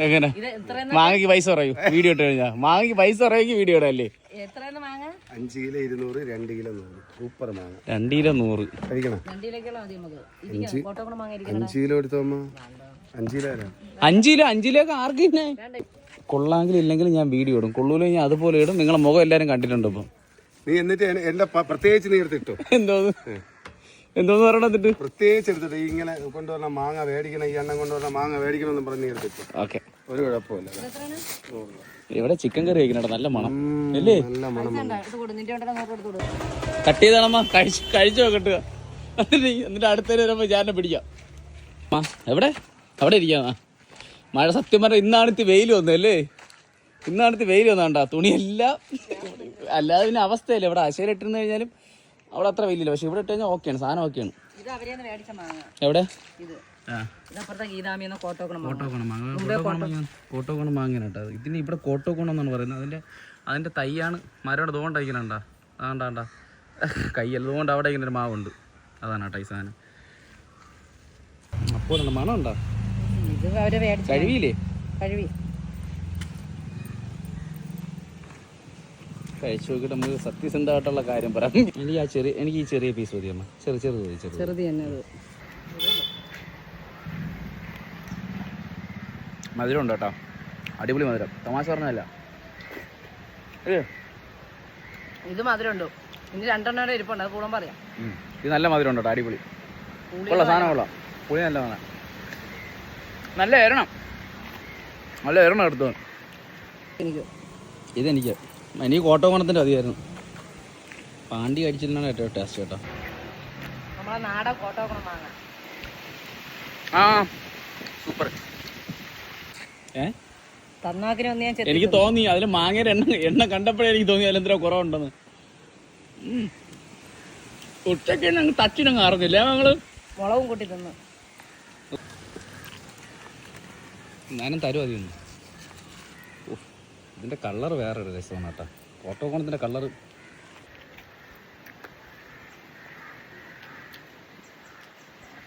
എങ്ങനെ? മാങ്ങക്ക് മാങ്ങയ്ക്ക് പൈസ പറയൂ. വീഡിയോ ഇട്ട് കഴിഞ്ഞാ. മാങ്ങക്ക് പൈസ പറയുമെങ്കിൽ വീഡിയോ ഇടല്ലേ അഞ്ച് കിലോ ഇരുന്നൂറ് രണ്ട് കിലോ നൂറ്. സൂപ്പർ മാങ്ങ. രണ്ട് കിലോ നൂറ്. കഴിക്കണം. അഞ്ച് കിലോ എടുത്തോമ്മ അഞ്ച് കിലോ അഞ്ച് കിലോ അഞ്ച് കിലോ ഒക്കെ ആർക്ക് തന്നെ വേണ്ട? ഇല്ലെങ്കിൽ ഞാൻ വീഡിയോ ഇടും. കൊള്ളൂലോ ഞാൻ അതുപോലെ ഇടും. നിങ്ങളെ മുഖം എല്ലാവരും കണ്ടിട്ടുണ്ട് ഇപ്പം. നീ എന്നിട്ട് എന്നെ- എന്റെ പ്രത്യേകിച്ച് നീ എടുത്തിട്ടോ എന്തോന്ന് എന്തോന്ന് പറയണ എന്നിട്ട്? പ്രത്യേകിച്ച് എടുത്തിട്ട് ഇങ്ങനെ കൊണ്ടുവന്ന മാങ്ങ മേടിക്കണം ഈ എണ്ണം കൊണ്ടുവന്ന മാങ്ങ മേടിക്കണം എന്ന് പറഞ്ഞ് എടുത്തിട്ട് ഓക്കെ. ഒരു കുഴപ്പമില്ല. ഇവിടെ ചിക്കൻ കറി കഴിക്കണോ നല്ല മണം. അല്ലേ? നല്ല മണം കട്ട് ചെയ്താണമ്മ കഴിച്ച് കഴിച്ചു നോക്കട്ടുക എന്നിട്ട് അടുത്ത വരുമ്പോൾ ഞാൻ പിടിക്കാം. എവിടെ? അവിടെ ഇരിക്കാ മഴ സത്യം പറഞ്ഞാൽ ഇന്നാണിത്തി വെയിൽ വന്നല്ലേ ഇന്നാണിത്തി വെയിൽ വന്നാണ്ടാ തുണിയെല്ലാം അല്ലാതെ പിന്നെ അവസ്ഥയല്ലേ ഇവിടെ അശയിൽ ഇട്ടിരുന്ന് കഴിഞ്ഞാലും അവിടെ അത്ര വലിയ പക്ഷെ ഇവിടെ ഇട്ട് കഴിഞ്ഞാൽ ഓക്കെയാണ്. സാധനം ഓക്കെയാണ്. എവിടെ? കോട്ടോക്കണം കോട്ടോക്കണം മാങ്ങ. കോട്ടോക്കണം മാങ്ങയാണ് കേട്ടോ ഇതിന് ഇവിടെ കോട്ടോക്കോണം എന്നാണ് പറയുന്നത്. അതിന്റെ അതിന്റെ തൈയാണ് മരം ഇതുകൊണ്ട് അയക്കണണ്ട അതാണ്ടാണ്ട കയ്യല്ല ഇതുകൊണ്ട് അവിടെ ഇങ്ങനെ ഒരു മാവുണ്ട്. അതാണ് കേട്ടോ ഈ സാധനം. അപ്പോൾ മണം ഉണ്ടോ കഴിവില്ലേ അവർ കഴിച്ചു നോക്കിയിട്ട് നമുക്ക് സത്യസന്ധമായിട്ടുള്ള കാര്യം പറയാം. എനിക്ക് ആ ചെറിയ എനിക്ക് ഈ ചെറിയ പീസ് മതി അമ്മ. ചെറു ചെറുത് മതി ചെറുത്. ചെറുത് തന്നെ അത്. മധുരം ഉണ്ട് കേട്ടോ. അടിപൊളി മധുരം. തമാശ പറഞ്ഞല്ല ഇത് ഇത് മധുരമുണ്ടോ. ഇനി രണ്ടെണ്ണം ഇരിപ്പുണ്ട്. അത് കൂടാൻ പറയാം. ഇത് നല്ല മധുരം ഉണ്ട് കേട്ടോ. അടിപൊളി. കൊള്ളാം സാധനം കൊള്ളാം. പുളി നല്ല വേണം നല്ല എരണം. നല്ല എരണം എടുത്തു. എനിക്ക്. ഇതെനിക്ക്. എനിക്ക് കോട്ടോകോണത്തിന്റെ അതിയായിരുന്നു. പാണ്ടി അടിച്ചിട്ടാണ് ഏറ്റവും ടേസ്റ്റ് കേട്ടോ. ആ സൂപ്പർ ഏ? എനിക്ക് തോന്നി. അതിൽ മാങ്ങയുടെ എണ്ണ എണ്ണ കണ്ടപ്പോഴേ എനിക്ക് തോന്നി അതിലെന്തോ കുറവുണ്ടെന്ന്. ഉച്ചയ്ക്ക് ഉച്ചയ്ക്ക് ഞങ്ങൾ തച്ചിനങ്ങ് അറിഞ്ഞില്ല ഞങ്ങൾ? മുളകും കൂട്ടി തിന്നു. ഞാനും തരും അതിന്ന് ഇതിന്റെ കളർ വേറെ ഒരു രസമാണ് കേട്ടോ. കോട്ടോകോണത്തിന്റെ കളർ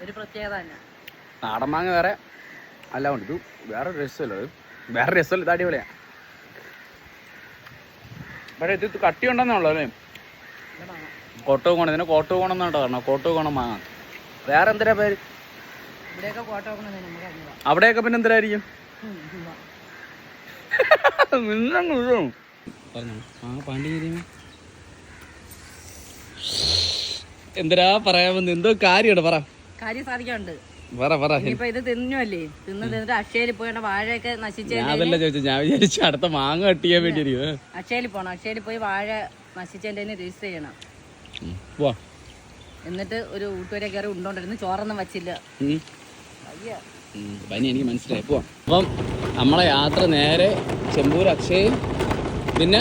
ഒരു പ്രത്യേകത നാടൻ മാങ്ങ വേറെ അല്ല ഉണ്ട്. ഇത് വേറെ രസമല്ല വേറെ രസമല്ല ഇത് അടിപൊളിയാ. പക്ഷേ ഇത് കട്ടി ഉണ്ടെന്നുള്ളൂ അല്ലേ? കോട്ടോ കോണം ഇതിനെ കോട്ടോ കോണം എന്നാണ് പറഞ്ഞത്. കോട്ടോ കോണം മാങ്ങ. വേറെ എന്തിനാ പേര് അവിടെയൊക്കെ പിന്നെ എന്തിനായിരിക്കും. നിന്നങ്ങ് വീഴും. ആ പാണ്ടി എന്തിനാ പറയാമെന്ന് എന്തോ കാര്യമാണ് പറ. കാര്യം സാധിക്കാനുണ്ട്. പറ പറ. ഇനിയിപ്പോ ഇത് തിന്നുമല്ലേ തിന്ന് തിന്നിട്ട് അക്ഷയയിൽ പോയിട്ട് വാഴയൊക്കെ നശിച്ച ഞാൻ അതല്ല ചോദിച്ചു ഞാൻ വിചാരിച്ചു അടുത്ത മാങ്ങ കട്ട് ചെയ്യാൻ വേണ്ടി അക്ഷയിൽ പോണം. അക്ഷയിൽ പോയി വാഴ നശിച്ചതിന്റെ രജിസ്റ്റർ ചെയ്യണം. വാ. എന്നിട്ട് ഒരു ഊട്ടുവരെ കയറി ഉണ്ടോണ്ടിരുന്ന് ചോറൊന്നും വച്ചില്ല. പനി എനിക്ക് മനസ്സിലായി. പോവാം. അപ്പം നമ്മളെ യാത്ര നേരെ ചെമ്പൂർ അക്ഷയ പിന്നെ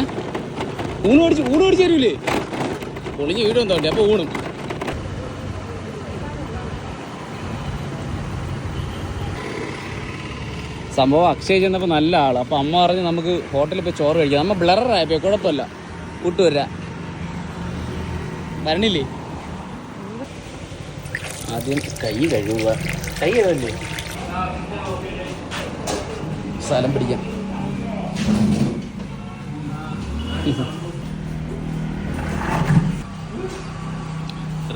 ഊണ് ഓടിച്ച് ഊണ് ഓടിച്ച് തരൂലേ? പൊളിഞ്ഞ് വീടും തോണ്ടി അപ്പോൾ ഊണും. സംഭവം അക്ഷയ ചെന്നപ്പോൾ നല്ല ആൾ. അപ്പോൾ അമ്മ പറഞ്ഞ് നമുക്ക് ഹോട്ടലിൽ പോയി ചോറ് കഴിക്കാം. നമ്മ ബ്ലറായപ്പോൾ കുഴപ്പമില്ല കൂട്ടുവരാ വരണില്ലേ? ആദ്യം കൈ കഴുകുക. കൈ കഴുകല്ലേ? സ്ഥലം പിടിക്കാം.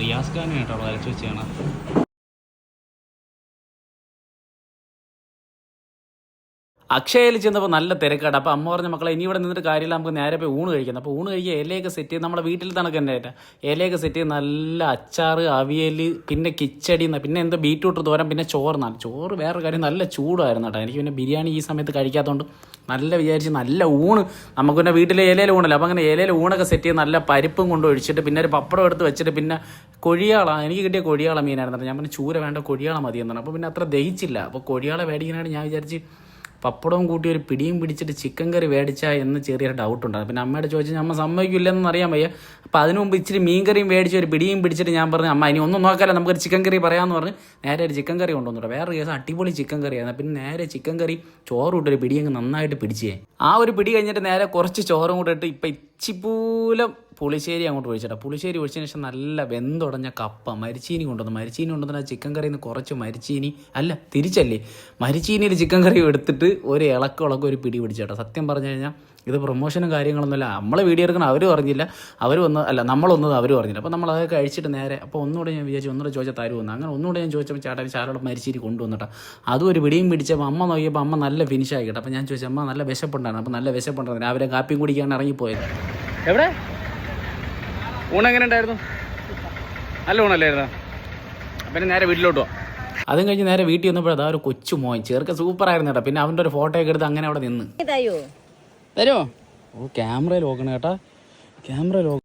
റിയാസ് ഖാനെ കേട്ടോ വരച്ചു വെച്ചാണ് അക്ഷയയിൽ ചെന്നപ്പോൾ നല്ല തിരക്കാണ് അപ്പോൾ അമ്മ പറഞ്ഞ മക്കളെ ഇനി ഇവിടെ നിന്നിട്ട് കാര്യമില്ല നമുക്ക് നേരെ പോയി ഊണ് കഴിക്കണം അപ്പോൾ ഊണ് കഴിക്കുക ഇലയൊക്കെ സെറ്റ് ചെയ്ത് നമ്മുടെ വീട്ടിൽ തണക്ക് തന്നെ ആയിട്ട് ഇലയൊക്കെ സെറ്റ് ചെയ്ത് നല്ല അച്ചാർ അവിയൽ പിന്നെ കിച്ചടി പിന്നെ എന്തോ ബീറ്റ്റൂട്ട് തോരൻ പിന്നെ ചോറ് നല്ല ചോറ് വേറെ കാര്യം നല്ല ചൂടായിരുന്നു കേട്ടോ എനിക്ക് പിന്നെ ബിരിയാണി ഈ സമയത്ത് കഴിക്കാത്തതുകൊണ്ട് നല്ല വിചാരിച്ച് നല്ല ഊണ്. നമുക്ക് പിന്നെ വീട്ടിലെ ഇലയിൽ ഊണല്ലോ. അപ്പോൾ അങ്ങനെ ഇലയിൽ ഊണൊക്കെ സെറ്റ് ചെയ്ത് നല്ല പരിപ്പും കൊണ്ട് ഒഴിച്ചിട്ട് പിന്നെ ഒരു പപ്പടം എടുത്ത് വെച്ചിട്ട് പിന്നെ കൊഴിയാള എനിക്ക് കിട്ടിയ കൊഴിയാള മീനായിരുന്നു ഞാൻ പിന്നെ ചൂര വേണ്ട കൊഴിയാള മതി എന്നാണ് അപ്പോൾ പിന്നെ അത്ര ദഹിച്ചില്ല. അപ്പോൾ കൊഴിയാള മേടിക്കാനായിട്ട് ഞാൻ വിചാരിച്ച് പപ്പടവും കൂട്ടി ഒരു പിടിയും പിടിച്ചിട്ട് ചിക്കൻ കറി മേടിച്ചാ എന്ന് ചെറിയൊരു ഡൗട്ട് ഉണ്ടായിരുന്നു പിന്നെ അമ്മയോട് ചോദിച്ചാൽ അമ്മ സമ്മതിക്കില്ലെന്ന് അറിയാൻ വയ്യ. അപ്പം അതിനു മുമ്പ് ഇച്ചിരി മീൻ കറിയും മേടിച്ച് ഒരു പിടിയും പിടിച്ചിട്ട് ഞാൻ പറഞ്ഞു അമ്മ ഇനി ഒന്നും നോക്കാല്ല നമുക്കൊരു ചിക്കൻ കറി പറയാമെന്ന് പറഞ്ഞ് നേരെ ഒരു ചിക്കൻ കറി കൊണ്ടുവന്നിട്ട്. വേറെ കേസ് അടിപൊളി ചിക്കൻ കറിയായിരുന്നു പിന്നെ നേരെ ചിക്കൻ കറി ചോറ് ഇട്ടൊരു പിടി അങ്ങ് നന്നായിട്ട് പിടിച്ചേ. ആ ഒരു പിടി കഴിഞ്ഞിട്ട് നേരെ കുറച്ച് ചോറും കൂടെ ഇട്ട് ഇപ്പം ഇച്ചിപ്പൂലം പുളിശ്ശേരി അങ്ങോട്ട് ഒഴിച്ചിട്ടാ. പുളിശ്ശേരി ഒഴിച്ചതിന് ശേഷം നല്ല വെന്തുടഞ്ഞ കപ്പ. മരിച്ചീനി കൊണ്ടുവന്നു. മരിച്ചീനി കൊണ്ടുവന്ന ചിക്കൻ കറിയിൽ നിന്ന് കുറച്ച് മരിച്ചീനി. അല്ല തിരിച്ചല്ലേ? മരിച്ചീനിയിൽ ചിക്കൻ കറി എടുത്തിട്ട് ഒരു ഇളക്കം ഇളക്കം ഒരു പിടി പിടിച്ചേട്ടാ. സത്യം പറഞ്ഞു കഴിഞ്ഞാൽ ഇത് പ്രൊമോഷനും കാര്യങ്ങളൊന്നുമില്ല. നമ്മളെ വീഡിയോ എടുക്കണം അവർ പറഞ്ഞില്ല അവർ വന്ന് അല്ല നമ്മളൊന്നത് അവർ പറഞ്ഞില്ല അപ്പോൾ നമ്മൾ അതൊക്കെ കഴിച്ചിട്ട് നേരെ അപ്പോൾ ഒന്നുകൂടെ ഞാൻ വിചാരിച്ചു ഒന്നുകൂടെ ചോദിച്ചാൽ തരുമെന്ന് അങ്ങനെ ഒന്നുകൂടെ ഞാൻ ചോദിച്ചപ്പോൾ ചേട്ടൻ ചാരോട് മരിച്ചിരി കൊണ്ടുവന്നിട്ടാ. അതും ഒരു പിടിയും പിടിച്ചപ്പോൾ അമ്മ നോക്കിയപ്പോൾ അമ്മ നല്ല ഫിനിഷ് ആയിക്കട്ടെ അപ്പോൾ ഞാൻ ചോദിച്ചു അമ്മ നല്ല വിശപ്പുണ്ടായിരുന്നു. അപ്പോൾ നല്ല വിശപ്പുണ്ടായിരുന്നു. രാവിലെ കാപ്പിയും കുടിക്കാൻ ഇറങ്ങിപ്പോയത്. എവിടെ? ഊണെങ്ങനെ ഉണ്ടായിരുന്നു നല്ല ഊണല്ലായിരുന്നു? അപ്പം നേരെ വീട്ടിലോട്ട് പോവാം അതും കഴിഞ്ഞ് നേരെ വീട്ടിൽ വന്നപ്പോൾ അതാ ഒരു കൊച്ചു മോൻ. ചെറുക്ക സൂപ്പറായിരുന്നു കേട്ടോ. പിന്നെ അവന്റെ ഒരു ഫോട്ടോ ഒക്കെ എടുത്ത് അങ്ങനെ അവിടെ നിന്ന്. തരുമോ ഓ ക്യാമറയിൽ നോക്കണം കേട്ടാ. ക്യാമറയിൽ